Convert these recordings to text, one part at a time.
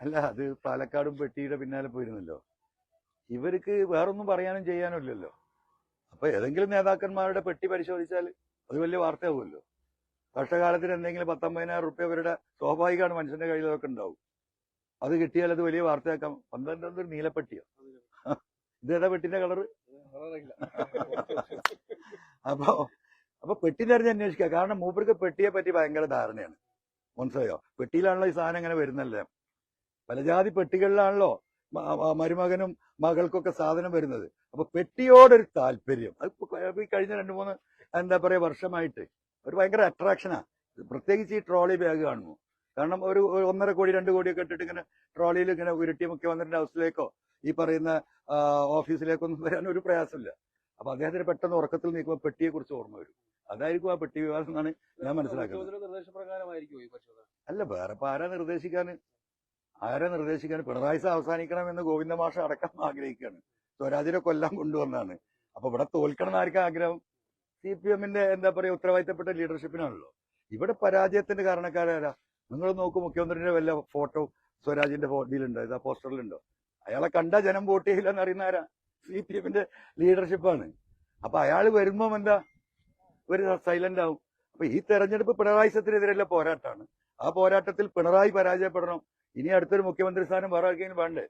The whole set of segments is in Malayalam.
അല്ല അത് പാലക്കാടും പെട്ടിയുടെ പിന്നാലെ പോയിരുന്നല്ലോ. ഇവർക്ക് വേറൊന്നും പറയാനും ചെയ്യാനും ഇല്ലല്ലോ അപ്പൊ ഏതെങ്കിലും നേതാക്കന്മാരുടെ പെട്ടി പരിശോധിച്ചാൽ അത് വലിയ വാർത്തയാവുമല്ലോ. കഷ്ടകാലത്തിന് എന്തെങ്കിലും പത്തൊമ്പതിനായിരം റുപ്യ അവരുടെ സ്വാഭാവികമാണ് മനുഷ്യന്റെ കയ്യിലൊക്കെ ഉണ്ടാവും. അത് കിട്ടിയാൽ അത് വലിയ വാർത്തയാക്കാം. പന്ത്രണ്ട് നീലപ്പെട്ടിയോ? ഇതേതാ പെട്ടിന്റെ കളറ്? അപ്പോ അപ്പൊ പെട്ടി തെരഞ്ഞ് അന്വേഷിക്കുക കാരണം മൂപ്പർക്ക് പെട്ടിയെ പറ്റി ഭയങ്കര ധാരണയാണ്. മനസ്സിലായോ? പെട്ടിയിലാണല്ലോ ഈ സാധനം ഇങ്ങനെ വരുന്നല്ലേ പലജാതി പെട്ടികളിലാണല്ലോ മരുമകനും മകൾക്കൊക്കെ സാധനം വരുന്നത്. അപ്പൊ പെട്ടിയോടൊരു താല്പര്യം. അത് കഴിഞ്ഞ രണ്ട് മൂന്ന് എന്താ പറയാ വർഷമായിട്ട് ഒരു ഭയങ്കര അട്രാക്ഷനാ പ്രത്യേകിച്ച് ഈ ട്രോളി ബാഗ് കാണുന്നു. കാരണം ഒരു ഒന്നര കോടി രണ്ട് കോടിയൊക്കെ ഇട്ടിട്ട് ഇങ്ങനെ ട്രോളിയിൽ ഇങ്ങനെ ഉരുട്ടി മുഖ്യമന്ത്രിയുടെ ഹൗസിലേക്കോ ഈ പറയുന്ന ഓഫീസിലേക്കോ ഓഫീസിലേക്കൊന്നും വരാൻ ഒരു പ്രയാസമില്ല. അപ്പൊ അദ്ദേഹത്തിന് പെട്ടെന്ന് ഉറക്കത്തിൽ നീക്കുമ്പോൾ പെട്ടിയെ കുറിച്ച് ഓർമ്മ വരും. അതായിരിക്കും ആ പെട്ടി വിവാദം എന്നാണ് ഞാൻ മനസ്സിലാക്കുന്നത്. അല്ല വേറെ ഇപ്പൊ ആരാ നിർദ്ദേശിക്കാൻ ആരാ നിർദ്ദേശിക്കാൻ പിണറായി സാ അവസാനിക്കണമെന്ന് ഗോവിന്ദ മാഷ അടക്കം ആഗ്രഹിക്കുകയാണ്. സ്വരാജിനെ കൊല്ലാൻ കൊണ്ടുവന്നാണ്. അപ്പൊ ഇവിടെ തോൽക്കണം എന്ന് ആർക്കും ആഗ്രഹം. സി പി എമ്മിന്റെ എന്താ പറയാ ഉത്തരവാദിത്തപ്പെട്ട ലീഡർഷിപ്പിനാണല്ലോ. ഇവിടെ പരാജയത്തിന്റെ കാരണക്കാരാരാ? നിങ്ങൾ നോക്കും മുഖ്യമന്ത്രിയുടെ വല്ല ഫോട്ടോ സ്വരാജിന്റെ ഫോട്ടോയിലുണ്ടോ ഇതാ പോസ്റ്ററിലുണ്ടോ? അയാളെ കണ്ട ജനം വോട്ട് ചെയ്യില്ല എന്ന് അറിയുന്ന ആരാ? സി പി എമ്മിന്റെ ലീഡർഷിപ്പാണ്. അപ്പൊ അയാൾ വരുമ്പോ എന്താ? ഒരു സൈലന്റ് ആവും. അപ്പൊ ഈ തെരഞ്ഞെടുപ്പ് പിണറായി സത്തിനെതിരെയുള്ള പോരാട്ടമാണ്. ആ പോരാട്ടത്തിൽ പിണറായി പരാജയപ്പെടണം. ഇനി അടുത്തൊരു മുഖ്യമന്ത്രി സ്ഥാനം വേറെ വേണ്ടേ?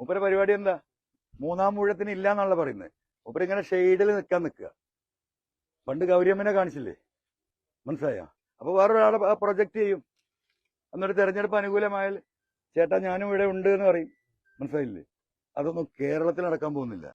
മൂപ്പര പരിപാടി എന്താ? മൂന്നാം മൂഴത്തിന് ഇല്ല എന്നുള്ള പറയുന്നത്. മൂപ്പര ഇങ്ങനെ ഷെയ്ഡിൽ നിൽക്കാൻ നിൽക്കുക. പണ്ട് ഗൗരിയമ്മനെ കാണിച്ചില്ലേ? മനസ്സിലായോ? അപ്പൊ വേറൊരാളെ പ്രൊജക്ട് ചെയ്യും. എന്നിട്ട് തെരഞ്ഞെടുപ്പ് അനുകൂലമായാൽ ചേട്ടാ ഞാനും ഇവിടെ ഉണ്ട് എന്ന് പറയും. മനസ്സിലായില്ലേ? അതൊന്നും കേരളത്തിൽ നടക്കാൻ പോകുന്നില്ല.